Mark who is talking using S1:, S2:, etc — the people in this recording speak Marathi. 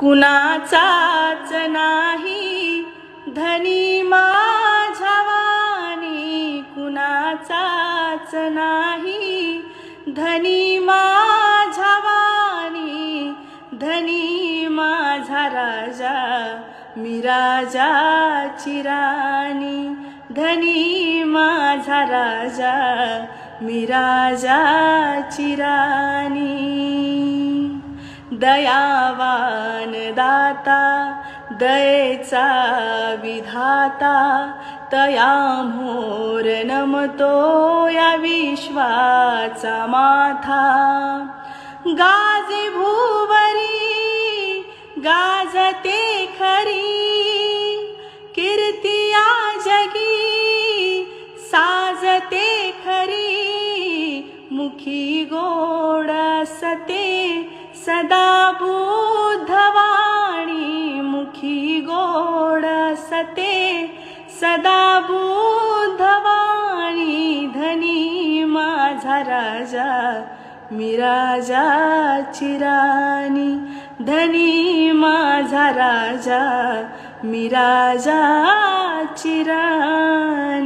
S1: कुणाचाच नाही? धनी माझ्या कुणाचाच नाही? धनी माझवानी धनी माझा राजा मी राजा राणी. धनी माझा राजा मी राजा राणी. दयावान दाता दयेचा विधाता तया मोर नमतो या विश्वाचा माथा. गाजे भूवरी गाजते खरी कीर्तिया जगी साजते खरी मुखी गोड सते सदा. सते सदा बुद्धवाणी धनी माझा राजा मी राजा राणी. धनी माझा राजा मी राजा राणी.